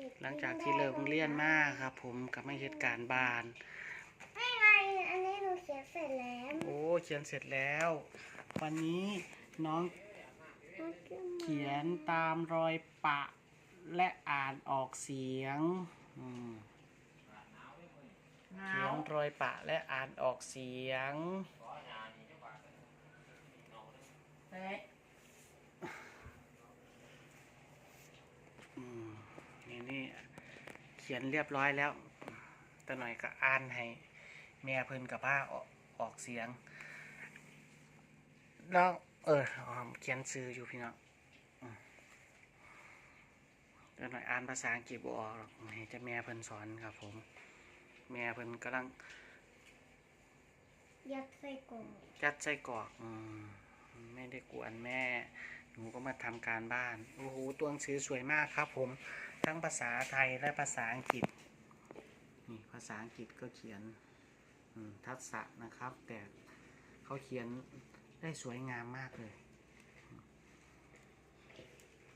ปิดหลังจากที่เลิกโรงเรียนมาครับ ผมกับไม่เหตุการณ์บ้านไม่ไงอันนี้หนูเขียนเสร็จแล้วโอ้เขียนเสร็จแล้ว วันนี้น้องเขียนตามรอยปะ และอ่านออกเสียงอืมเขียนรอยปะและอ่านออกเสียงอื นี่นี่เขียนเรียบร้อยแล้วแต่หน่อยก็อ่านให้แม่เพิ่นกับป้าออกออกเสียงแล้วเอออ๋อเขียนซื้ออยู่พี่น้องอืมแต่หน่อยอ่านภาษาอังกฤษบ่ออกหรอกให้เจะแม่เพิ่นสอนครับผม แม่เพิ่นกำลัง ยัดใส่กล่องยัดไส้กรอกอืมไม่ได้กวนแม่ หนูก็มาทำการบ้าน โอ้โห ตัวหนังสือสวยมากครับผม ทั้งภาษาไทยและภาษาอังกฤษ นี่ภาษาอังกฤษก็เขียนอืมทักษะนะครับ แต่เขาเขียนได้สวยงามมากเลย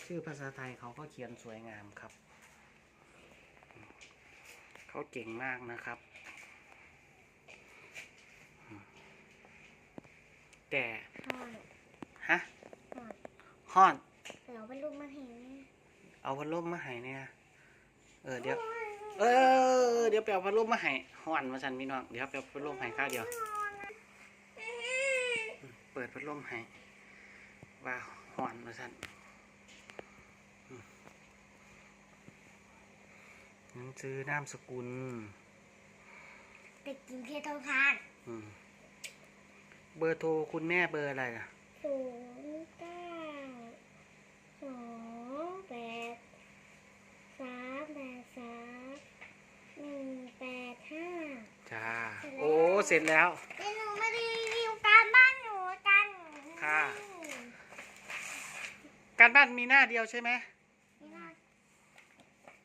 ชื่อภาษาไทยเขาก็เขียนสวยงามครับ เขาเก่งมากนะครับ แต่ห่อนฮะห่อนฮ้อน เราเป็นลูกมันเห็น เอาพัดลมมาให้เนี่ยเออเดี๋ยว เออ เดี๋ยวไปเอาพัดลมมาให้ฮ้อนมาสันพี่น้อง เดี๋ยวไปเอาพัดลมให้ข้าวเดียว เปิดพัดลมให้ว่าฮ้อนมาสันอืมหนังสือนามสกุลเด็กหญิงเพชรทองทานอืมเบอร์โทรคุณแม่เบอร์อะไรอะศูนย์เก้าสองแปดสามแปดสามหนึ่งแปดห้า จ้า โอ้ เสร็จแล้วเดี๋ยวหนูมารีวิวการบ้านหนูกันค่ะ การบ้านมีหน้าเดียวใช่ไหมมีหน้า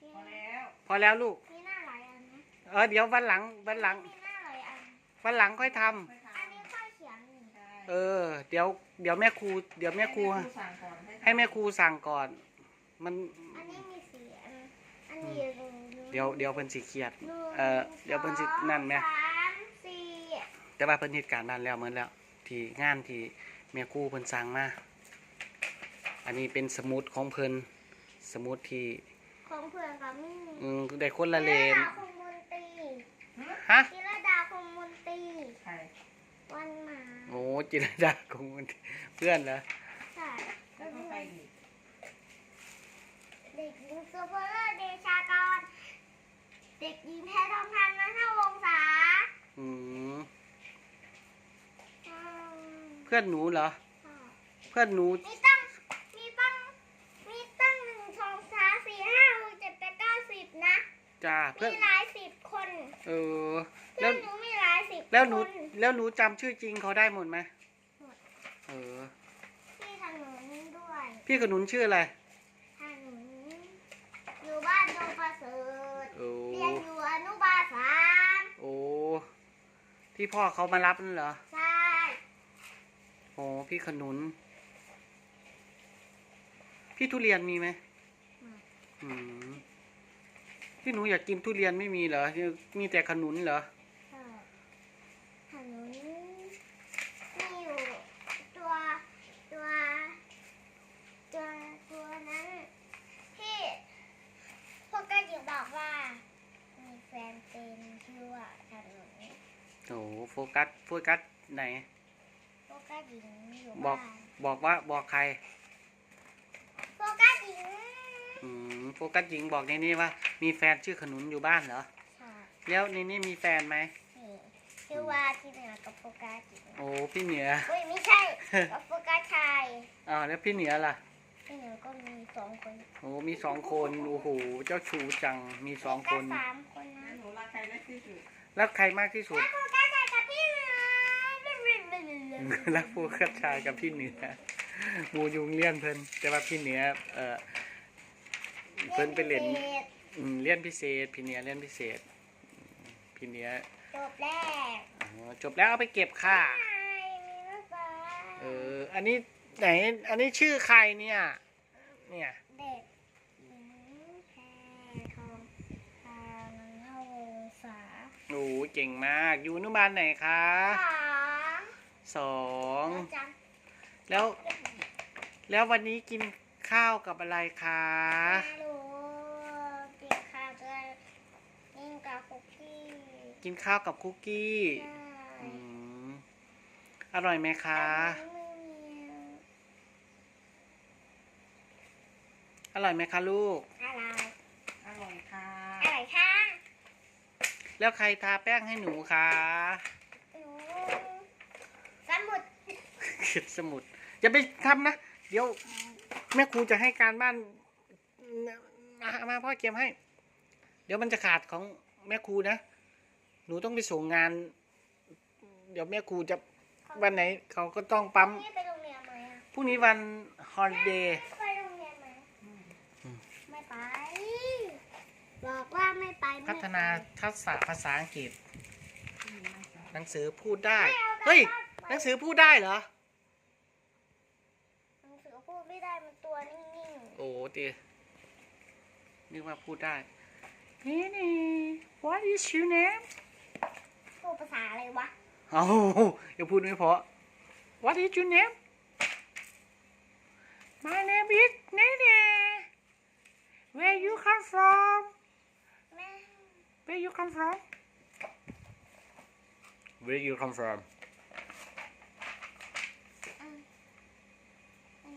พอแล้วพอแล้วลูกมีหน้าหลายอันนะเออเดี๋ยววันหลังวันหลังมีหน้าหลายอัน วันหลังค่อยทำค่อยอันทำนี้ค่อยเขียนหนึ่งได้เออ เดี๋ยวเดี๋ยวแม่ครูเดี๋ยวแม่ครูให้สั่งก่อนให้แม่ครูสั่งก่อน มันอันนี้มีสี่อัน อันนี้หนึ่งเดี๋ยวเดี๋ยวเพิ่นสิเครียดหนึ่งเออเดี๋ยวเพิ่นสินั่นไหมสองสามสี่ แต่ว่าเพิ่นเหตุการณ์นั้นแล้วเหมือนแล้วที่งานที่แม่ครูเพิ่นสั่งมา อันนี้เป็นสมุดของเพิ่นสมุดที่ของเพื่อนกับมี่อืมได้คนละเลนธีรดาคงมนตรีฮะธีรดาคงมนตรีใช่วันหมาโอ้จิรดาของมันเพื่อนเหรอใช่แล้วก็ไปอีกเด็กหญิงสุภเลิศเดชากร เด็กหญิงแพทองทานนัทวงศาอืม อืม เพื่อนหนูเหรอ ค่ะเพื่อนหนู มีตั้ง มีตั้ง มีตั้งหนึ่งสองสามสี่ห้าหกเจ็ดแปดเก้าสิบนะ จ้าเพื่อนมีหลายสิบคน เออเพื่แล้อวนหนูมีหลายสิบแล้วหนูคนแล้วหนูจำชื่อจริงเขาได้หมดไหมหมดเออ ที่ถนนด้วยพี่ขนุนชื่ออะไรถนนอยู่บ้านดงประเสริฐโอ้เรียนอยู่อนุบาลสามโอ้ที่พ่อเขามารับนั่นเหรอ ใช่โอ้พี่ขนุน พี่ทุเรียนมีไหมอืมพี่หนูอยากกินทุเรียนไม่มีเหรอ มีแต่ขนุนเหรอใช่ถนมีอยู่ตัวตัวตัวตัวนั้นที่พวกก็อยู่บอกว่า มีแฟนเป็นชื่อว่าถนนโอ้โฟกัสโฟกัสไหน หญิงอยู่บอบ้ากนบอกว่าบอกใครพวกก็หญิงอืมโฟกัสหญิงบอกในนี้ว่า มีแฟนชื่อขนุนอยู่บ้านเหรอใช่แล้วในนี้มีแฟนไหมนี่ชื่อว่าที่เหนือกับโฟกัสหญิงโอ้พี่เหนือ อุ้ยไม่ใช่ กับโฟกัสชายอ้าวแล้วพี่เหนือล่ะที่เหนือก็มีสองคนโอ้มีสองคนโอ้โหเจ้าชูจังมีสองคก็น สามคนนะแล้วหนูรักใครมากที่สุดรักใครมากที่สุดแล้วโฟ รักผู้ขับชายกับพี่เหนือมูยุงเลี้ยนเพิ่นแต่ว่าพี่เหนือเออเพิ่นไปเล่นเลี้ยนพิเศษ พี่เหนือเลี้ยนพิเศษ พี่เหนือจบแล้วจบแล้วเอาไปเก็บค่ะเอออันนี้ไหนอันนี้ชื่อใครเนี่ย เนี่ยเด็กหญิงแพทองทางเข้าวงศาโอ้เก่งมาก อยู่อนุบาลไหนคะ สองสองจแล้ว แล้ววันนี้กินข้าวกับอะไรคะำไม่รู้กินข้าวด้วยกินกับคุกกี้กินข้าวกับคุกกี้ใช่อืมอร่อยไหมคะแต่ไม่มีอร่อยไหมคะลูกอะไรอร่อยค่ะอะไรค่ะ แล้วใครทาแป้งให้หนูคะ หนูสมุด ขี ดสมุดอย่าไปทำนะ เดี๋ยวแม่ครูจะให้การบ้านมามาพ่อเกียมให้ เดี๋ยวมันจะขาดของแม่ครูนะ หนูต้องไปส่งงาน เดี๋ยวแม่ครูจะวันไหนเขาก็ต้องปั๊มนี่ไปโรงเรียนไหมอะพรุ่งนี้วันฮอลิเดย์ไปโรงเรียนไหมอืมไม่ไป บอกว่าไม่ไปไม่ไป พัฒนาทักษะภาษาอังกฤษอืมไม่ใช่หนังสือพูดได้ไม่อาเฮ้ยไปหนังสือพูดได้เหรอ หนังสือพูดไม่ได้มันตัวนิ่ง โอ้ตีนึกว่าพูดได้นี่นี่ what is your name ๆพูดภาษาอะไรวะเอาอย่าพูดไม่เพราะ What is your name My name is Nene Where you come from แม่ Where you come from Where you come from อืมอัน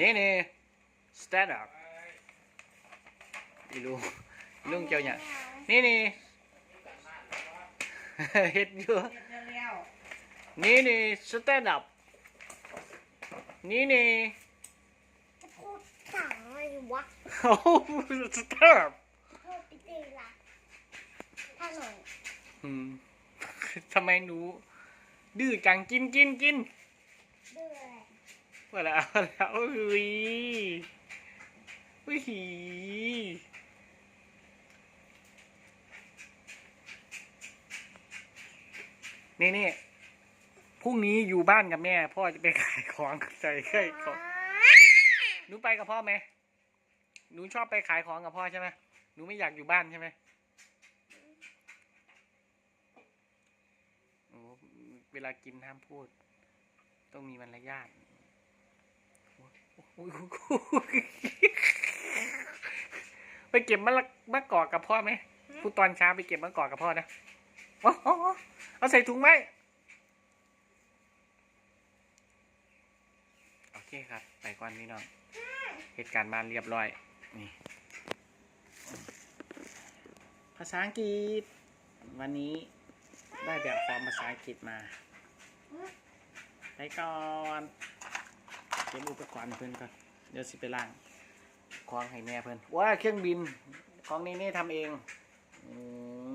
นี้นะ Nene Stand up อีลุงอีลุงเจ้าเนี่ยนี่นี่เฮ็ดอยู่เรียบเร็วนี่นี่ stand up นี่นี่จะพูดภาษาอะไรวะโอ้ stand up พูดไปตีละถนนอืมทำไมหนูดื้อจังกินกินกินเดือยว่าแล้วเอาแล้วอุ้ย อุ้ยนี่นี่พรุ่งนี้อยู่บ้านกับแม่ พ่อจะไปขายของใส่ไข่ของหนูไปกับพ่อไหมหนูชอบไปขายของกับพ่อใช่ไหมหนูไม่อยากอยู่บ้านใช่ไหมโอ้เวลากินห้ามพูด ต้องมีมารยาทโอ้ยโอ้ยโอ้ย ไปเก็บมะละมะกอกกับพ่อไหมพูดตอนเช้าไปเก็บมะกอกกับพ่อนะอ๋ออ๋ออ๋อเอาใส่ถุงไหมโอเคครับ ไปก่อนพี่น้องเหตุการณ์บ้านเรียบร้อย นี่ ภาษาอังกฤษ วันนี้ได้แบบฟอร์มภาษาอังกฤษมา ไปก่อน เก็บอุปกรณ์เพื่อนก่อน เดี๋ยวสิไปล่าง คล้องให้แม่เพื่อนว่าเครื่องบินของนี่นี่ทำเองอืม